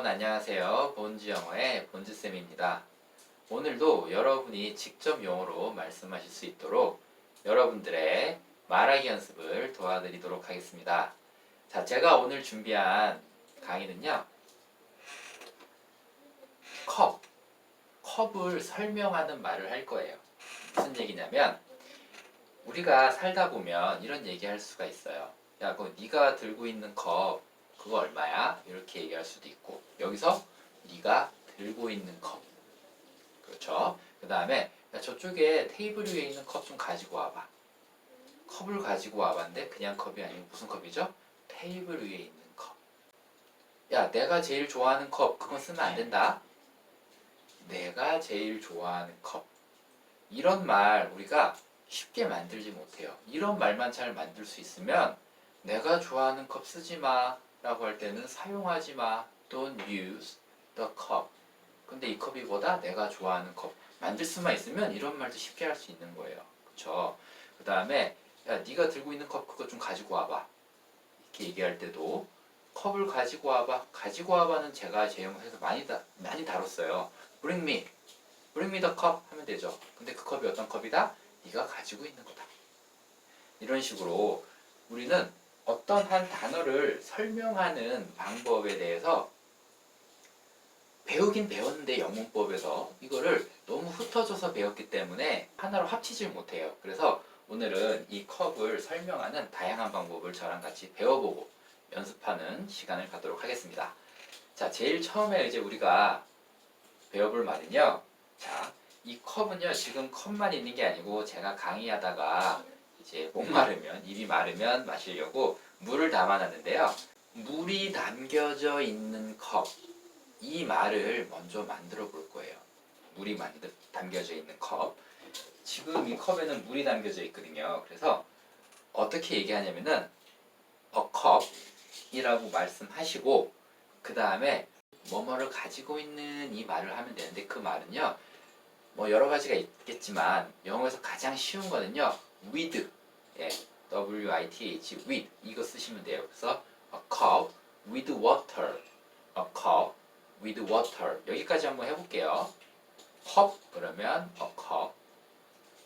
여러분 안녕하세요. 본즈 영어의 본즈쌤입니다. 오늘도 여러분이 직접 영어로 말씀하실 수 있도록 여러분들의 말하기 연습을 도와드리도록 하겠습니다. 자, 제가 오늘 준비한 강의는요. 컵. 컵을 설명하는 말을 할 거예요. 무슨 얘기냐면 우리가 살다 보면 이런 얘기 할 수가 있어요. 야, 그 네가 들고 있는 컵 그거 얼마야? 이렇게 얘기할 수도 있고 여기서 네가 들고 있는 컵. 그렇죠? 그 다음에 저쪽에 테이블 위에 있는 컵 좀 가지고 와봐. 컵을 가지고 와봤는데 그냥 컵이 아니고 무슨 컵이죠? 테이블 위에 있는 컵. 야, 내가 제일 좋아하는 컵 그건 쓰면 안 된다. 내가 제일 좋아하는 컵. 이런 말 우리가 쉽게 만들지 못해요. 이런 말만 잘 만들 수 있으면 내가 좋아하는 컵 쓰지 마 라고 할 때는 사용하지 마. Don't use the cup. 근데 이 컵이보다 내가 좋아하는 컵 만들 수만 있으면 이런 말도 쉽게 할 수 있는 거예요. 그쵸? 그 다음에 야 네가 들고 있는 컵 그거 좀 가지고 와봐. 이렇게 얘기할 때도 컵을 가지고 와봐. 가지고 와봐는 제가 제 영상에서 많이 다, 많이 다뤘어요. Bring me. Bring me the cup 하면 되죠. 근데 그 컵이 어떤 컵이다? 네가 가지고 있는 거다. 이런 식으로 우리는 어떤 한 단어를 설명하는 방법에 대해서 배우긴 배웠는데 영문법에서 이거를 너무 흩어져서 배웠기 때문에 하나로 합치질 못해요. 그래서 오늘은 이 컵을 설명하는 다양한 방법을 저랑 같이 배워보고 연습하는 시간을 갖도록 하겠습니다. 자, 제일 처음에 이제 우리가 배워볼 말은요. 자, 이 컵은요, 지금 컵만 있는 게 아니고 제가 강의하다가 이제 목 마르면 입이 마르면 마시려고 물을 담아놨는데요. 물이 담겨져 있는 컵. 이 말을 먼저 만들어 볼 거예요. 물이 만들, 담겨져 있는 컵. 지금 이 컵에는 물이 담겨져 있거든요. 그래서 어떻게 얘기하냐면은 a cup이라고 말씀하시고 그 다음에 뭐뭐를 가지고 있는 이 말을 하면 되는데 그 말은요. 뭐 여러 가지가 있겠지만 영어에서 가장 쉬운 거는요. With 예, W-I-T-H with 이거 쓰시면 돼요. 그래서 a cup with water a cup with water 여기까지 한번 해볼게요. 컵 그러면 a cup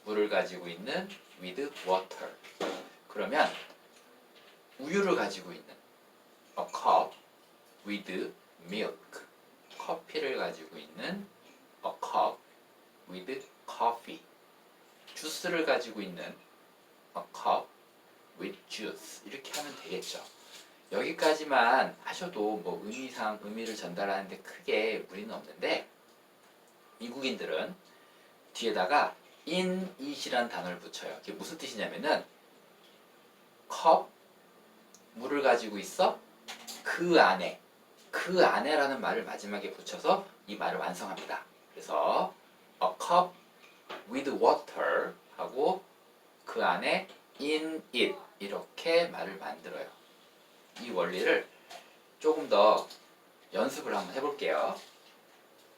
물을 가지고 있는 with water 그러면 우유를 가지고 있는 a cup with milk 커피를 가지고 있는 a cup with 주스를 가지고 있는 a cup with juice 이렇게 하면 되겠죠. 여기까지만 하셔도 뭐 의미상 의미를 전달하는데 크게 무리는 없는데 미국인들은 뒤에다가 in it이란 단어를 붙여요. 이게 무슨 뜻이냐면은 컵 물을 가지고 있어 그 안에 그 안에라는 말을 마지막에 붙여서 이 말을 완성합니다. 그래서 a cup with water 하고 그 안에 in it 이렇게 말을 만들어요. 이 원리를 조금 더 연습을 한번 해볼게요.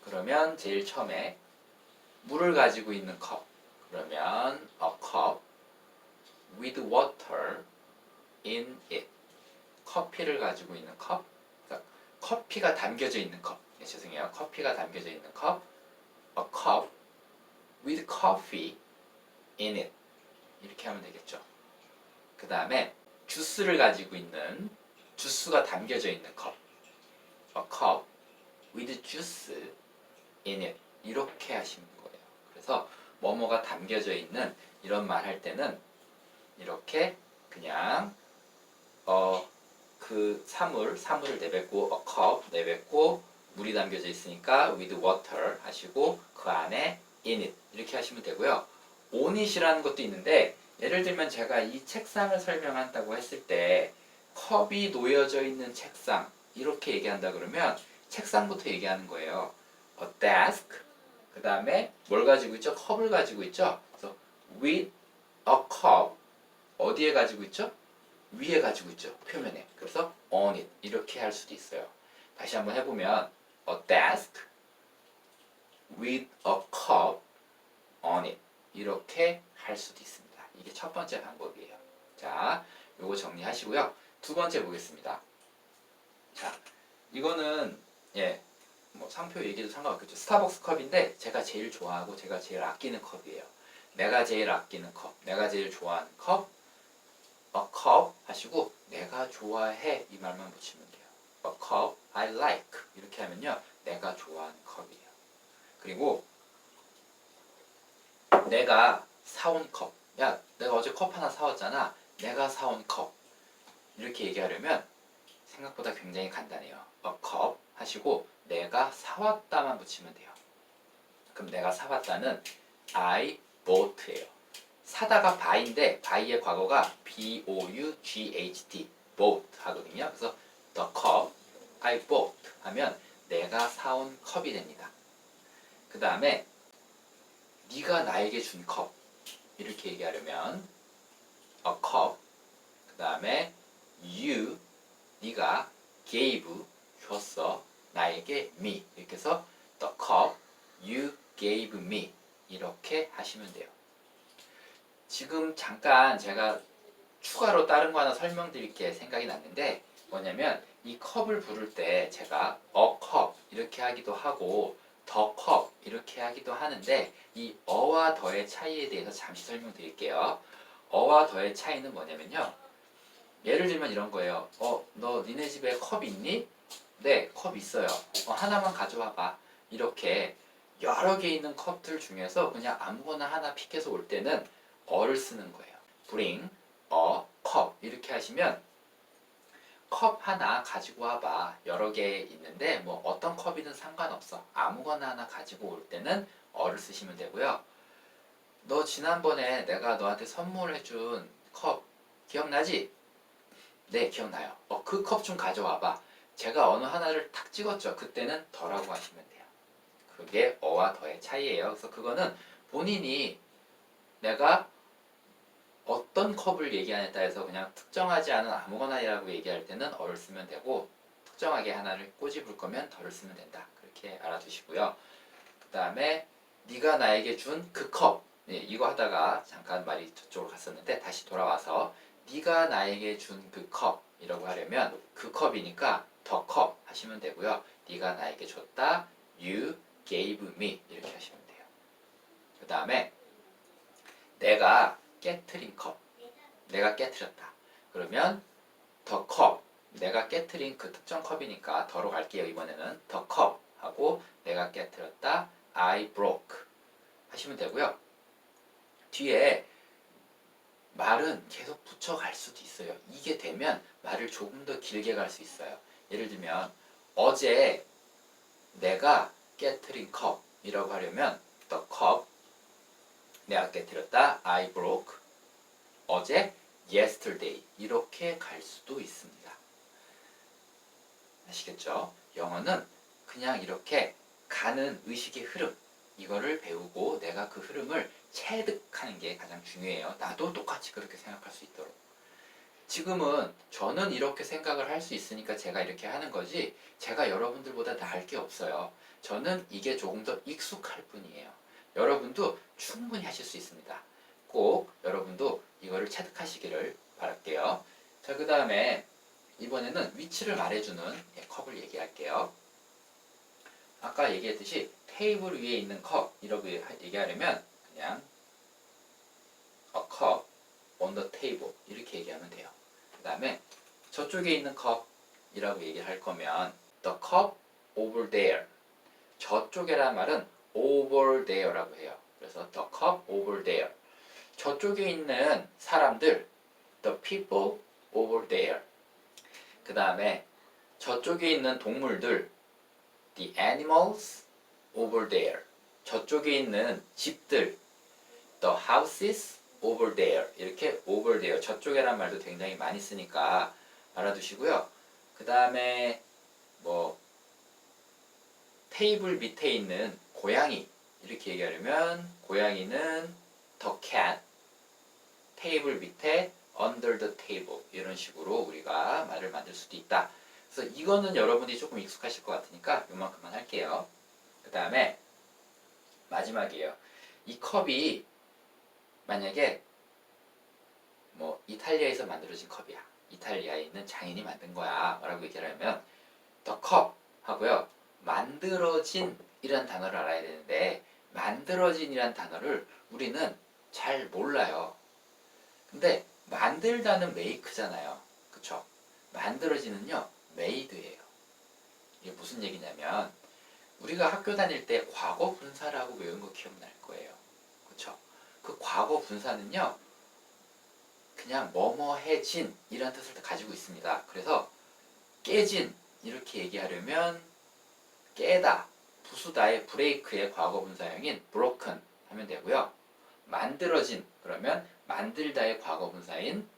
그러면 제일 처음에 물을 가지고 있는 컵. 그러면 a cup with water in it. 커피를 가지고 있는 컵. 그러니까 커피가 담겨져 있는 컵. 네, 죄송해요. 커피가 담겨져 있는 컵. a cup with coffee in it. 이렇게 하면 되겠죠. 그 다음에 주스를 가지고 있는 주스가 담겨져 있는 컵. A cup with juice in it. 이렇게 하시는 거예요. 그래서 뭐뭐가 담겨져 있는 이런 말 할 때는 이렇게 그냥 어 그 사물 사물을 내뱉고 a cup 내뱉고 물이 담겨져 있으니까 with water 하시고 그 안에 in it 이렇게 하시면 되고요. It이라는 것도 있는데 예를 들면 제가 이 책상을 설명한다고 했을 때 컵이 놓여져 있는 책상 이렇게 얘기한다 그러면 책상부터 얘기하는 거예요. A desk 그 다음에 뭘 가지고 있죠? 컵을 가지고 있죠. 그래서 with a cup 어디에 가지고 있죠? 위에 가지고 있죠. 표면에. 그래서 on it 이렇게 할 수도 있어요. 다시 한번 해보면 a desk with a cup on it 이렇게 할 수도 있습니다. 이게 첫 번째 방법이에요. 자, 요거 정리하시고요. 두 번째 보겠습니다. 자, 이거는 예, 뭐 상표 얘기도 상관없겠죠. 스타벅스 컵인데 제가 제일 좋아하고 제가 제일 아끼는 컵이에요. 내가 제일 아끼는 컵, 내가 제일 좋아하는 컵, cup 하시고 내가 좋아해 이 말만 붙이면 돼요. cup I like 이렇게 하면요 내가 좋아하는 컵이에요. 그리고 내가 사온 컵, 야 내가 어제 컵 하나 사왔잖아. 내가 사온 컵 이렇게 얘기하려면 생각보다 굉장히 간단해요. a cup 하시고 내가 사왔다만 붙이면 돼요. 그럼 내가 사왔다는 I bought예요. 사다가 buy인데 buy의 과거가 b o u g h t bought 하거든요. 그래서 the cup I bought 하면 내가 사온 컵이 됩니다. 그 다음에 네가 나에게 준 컵. 이렇게 얘기하려면 a cup 그 다음에 you 네가 gave 줬어. 나에게 me. 이렇게 해서 the cup you gave me. 이렇게 하시면 돼요. 지금 잠깐 제가 추가로 다른 거 하나 설명드릴 게 생각이 났는데 뭐냐면 이 컵을 부를 때 제가 a cup 이렇게 하기도 하고 the cup 이렇게 하기도 하는데 이 어와 더의 차이에 대해서 잠시 설명드릴게요. 어와 더의 차이는 뭐냐면요. 예를 들면 이런 거예요. 어, 너 니네 집에 컵 있니? 네, 컵 있어요. 어, 하나만 가져와 봐. 이렇게 여러 개 있는 컵들 중에서 그냥 아무거나 하나 픽해서 올 때는 어를 쓰는 거예요. bring a cup 이렇게 하시면 컵 하나 가지고 와봐. 여러 개 있는데 뭐 어떤 컵이든 상관없어. 아무거나 하나 가지고 올 때는 어를 쓰시면 되고요. 너 지난번에 내가 너한테 선물해준 컵 기억나지? 네, 기억나요. 어, 그 컵 좀 가져와봐. 제가 어느 하나를 탁 찍었죠. 그때는 더라고 하시면 돼요. 그게 어와 더의 차이예요. 그래서 그거는 본인이 내가 어떤 컵을 얘기하냐에 따라서 그냥 특정하지 않은 아무거나라고 얘기할 때는 어를 쓰면 되고 특정하게 하나를 꼬집을 거면 덜을 쓰면 된다. 그렇게 알아두시고요. 그 다음에 네가 나에게 준 그 컵. 네, 이거 하다가 잠깐 말이 저쪽으로 갔었는데 다시 돌아와서 네가 나에게 준 그 컵이라고 하려면 그 컵이니까 더 컵 하시면 되고요. 네가 나에게 줬다. You gave me 이렇게 하시면 돼요. 그 다음에 내가 깨트린 컵. 내가 깨트렸다. 그러면 더 컵. 내가 깨트린 그 특정 컵이니까 더로 갈게요. 이번에는 더 컵 하고 내가 깨트렸다. I broke 하시면 되고요. 뒤에 말은 계속 붙여갈 수도 있어요. 이게 되면 말을 조금 더 길게 갈 수 있어요. 예를 들면 어제 내가 깨트린 컵이라고 하려면 the cup 내가 깨뜨렸다 I broke 어제 yesterday 이렇게 갈 수도 있습니다. 아시겠죠? 영어는 그냥 이렇게 가는 의식의 흐름 이거를 배우고 내가 그 흐름을 체득하는 게 가장 중요해요. 나도 똑같이 그렇게 생각할 수 있도록. 지금은 저는 이렇게 생각을 할 수 있으니까 제가 이렇게 하는 거지 제가 여러분들보다 나을 게 없어요. 저는 이게 조금 더 익숙할 뿐이에요. 여러분도 충분히 하실 수 있습니다. 꼭 여러분도 이거를 체득하시기를 바랄게요. 자, 그 다음에 이번에는 위치를 말해주는 예, 컵을 얘기할게요. 아까 얘기했듯이 테이블 위에 있는 컵이라고 얘기하려면 그냥 a cup on the table 이렇게 얘기하면 돼요. 그 다음에 저쪽에 있는 컵이라고 얘기를 할 거면 the cup over there 저쪽이라는 말은 over there라고 해요. 그래서 the cup over there 저쪽에 있는 사람들 the people over there 그 다음에 저쪽에 있는 동물들 the animals over there 저쪽에 있는 집들 the houses over there 이렇게 over there 저쪽에란 말도 굉장히 많이 쓰니까 알아두시고요. 그 다음에 뭐 테이블 밑에 있는 고양이 이렇게 얘기하려면 고양이는 the cat 테이블 밑에 under the table 이런 식으로 우리가 말을 만들 수도 있다. 그래서 이거는 여러분들이 조금 익숙하실 것 같으니까 요만큼만 할게요. 그 다음에 마지막이에요. 이 컵이 만약에 뭐 이탈리아에서 만들어진 컵이야. 이탈리아에 있는 장인이 만든 거야. 라고 얘기를 하면 the cup 하고요. 만들어진 이란 단어를 알아야 되는데 만들어진이란 단어를 우리는 잘 몰라요. 근데 만들다는 메이크잖아요. 그쵸? 만들어지는요, 메이드예요. 이게 무슨 얘기냐면 우리가 학교 다닐 때 과거 분사라고 외운 거 기억날 거예요. 그쵸? 그 과거 분사는요, 그냥 뭐뭐해진 이란 뜻을 가지고 있습니다. 그래서 깨진 이렇게 얘기하려면 깨다, 부수다의 브레이크의 과거 분사형인 broken 하면 되고요. 만들어진 그러면 만들다의 과거 분사인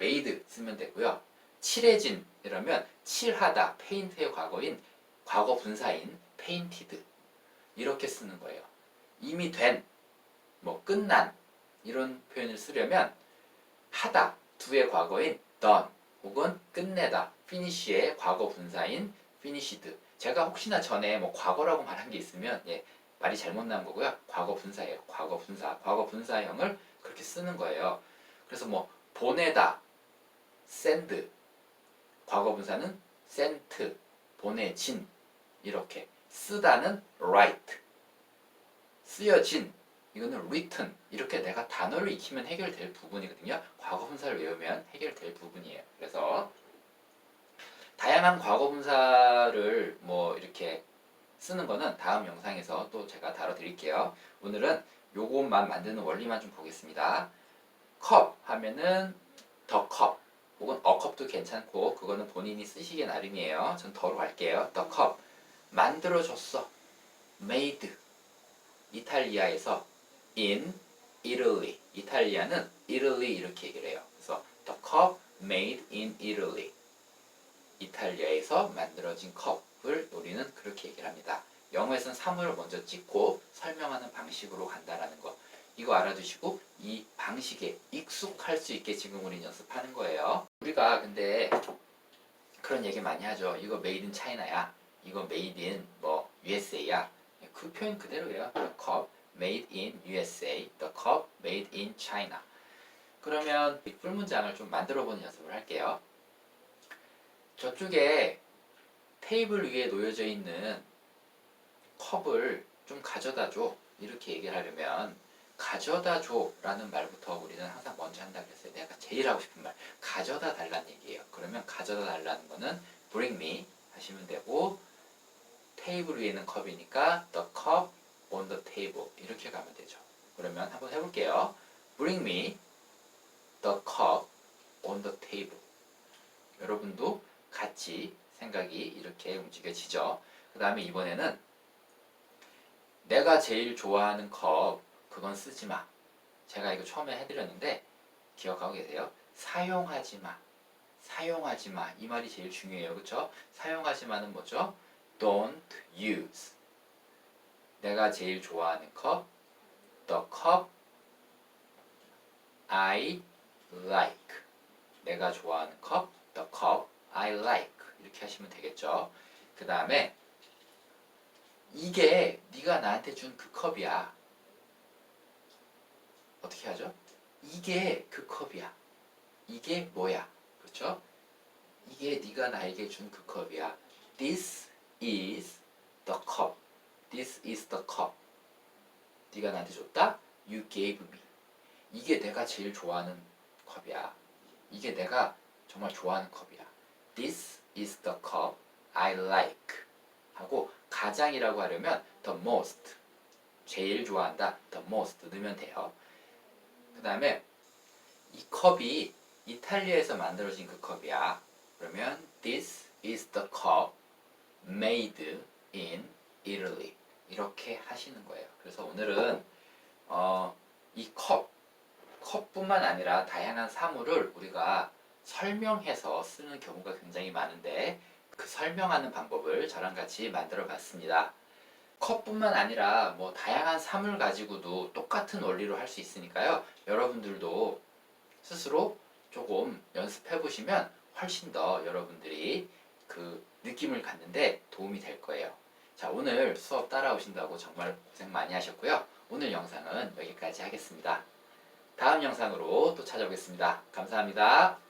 made 쓰면 되고요. 칠해진 이러면 칠하다 페인트의 과거인 과거 분사인 painted 이렇게 쓰는 거예요. 이미 된, 뭐 끝난 이런 표현을 쓰려면 하다 두의 과거인 done 혹은 끝내다 finish의 과거 분사인 finished 제가 혹시나 전에 뭐 과거라고 말한 게 있으면 예, 말이 잘못 나온 거고요. 과거 분사예요. 과거 분사. 과거 분사형을 그렇게 쓰는 거예요. 그래서 뭐 보내다 send 과거 분사는 sent 보내진 이렇게 쓰다는 write 쓰여진 이거는 written 이렇게 내가 단어를 익히면 해결될 부분이거든요. 과거 분사를 외우면 해결될 부분이에요. 그래서 다양한 과거 분사를 뭐 이렇게 쓰는 거는 다음 영상에서 또 제가 다뤄드릴게요. 오늘은 요것만 만드는 원리만 좀 보겠습니다. 컵 하면은 더 컵 혹은 어 컵도 괜찮고 그거는 본인이 쓰시기 나름이에요. 전 더로 갈게요. 더 컵 만들어줬어. made 이탈리아에서 in Italy 이탈리아는 Italy 이렇게 얘기를 해요. 그래서 the cup made in Italy 이탈리아에서 만들어진 컵을 우리는 그렇게 얘기를 합니다. 영어에서는 사물을 먼저 찍고 설명하는 방식으로 간다라는 거. 이거 알아두시고 이 방식에 익숙할 수 있게 지금 우리 연습하는 거예요. 우리가 근데 그런 얘기 많이 하죠. 이거 made in China야. 이거 made in 뭐 USA야. 그 표현 그대로예요. The cup made in USA. The cup made in China. 그러면 이 뿔문장을 좀 만들어 보는 연습을 할게요. 저쪽에 테이블 위에 놓여져 있는 컵을 좀 가져다 줘. 이렇게 얘기를 하려면 가져다 줘라는 말부터 우리는 항상 먼저 한다 그랬어요. 내가 제일 하고 싶은 말. 가져다 달라는 얘기예요. 그러면 가져다 달라는 거는 bring me 하시면 되고 테이블 위에 있는 컵이니까 the cup on the table 이렇게 가면 되죠. 그러면 한번 해볼게요. bring me the cup on the table. 여러분도 같이 생각이 이렇게 움직여지죠. 그 다음에 이번에는 내가 제일 좋아하는 컵 그건 쓰지 마. 제가 이거 처음에 해드렸는데 기억하고 계세요? 사용하지 마. 사용하지 마. 이 말이 제일 중요해요. 그쵸? 사용하지 마는 뭐죠? Don't use. 내가 제일 좋아하는 컵 The cup I like. 내가 좋아하는 컵 The cup I like. 이렇게 하시면 되겠죠. 그 다음에 이게 네가 나한테 준 그 컵이야. 어떻게 하죠? 이게 그 컵이야. 이게 뭐야? 그렇죠? 이게 네가 나에게 준 그 컵이야. This is the cup. This is the cup. 네가 나한테 줬다. You gave me. 이게 내가 제일 좋아하는 컵이야. 이게 내가 정말 좋아하는 컵이야. This is the cup I like. 하고 가장이라고 하려면 the most. 제일 좋아한다. the most 넣으면 돼요. 그 다음에 이 컵이 이탈리아에서 만들어진 그 컵이야. 그러면 this is the cup made in Italy. 이렇게 하시는 거예요. 그래서 오늘은 어, 이 컵, 컵뿐만 아니라 다양한 사물을 우리가 설명해서 쓰는 경우가 굉장히 많은데 그 설명하는 방법을 저랑 같이 만들어 봤습니다. 컵뿐만 아니라 뭐 다양한 사물 가지고도 똑같은 원리로 할 수 있으니까요. 여러분들도 스스로 조금 연습해 보시면 훨씬 더 여러분들이 그 느낌을 갖는데 도움이 될 거예요. 자, 오늘 수업 따라오신다고 정말 고생 많이 하셨고요. 오늘 영상은 여기까지 하겠습니다. 다음 영상으로 또 찾아오겠습니다. 감사합니다.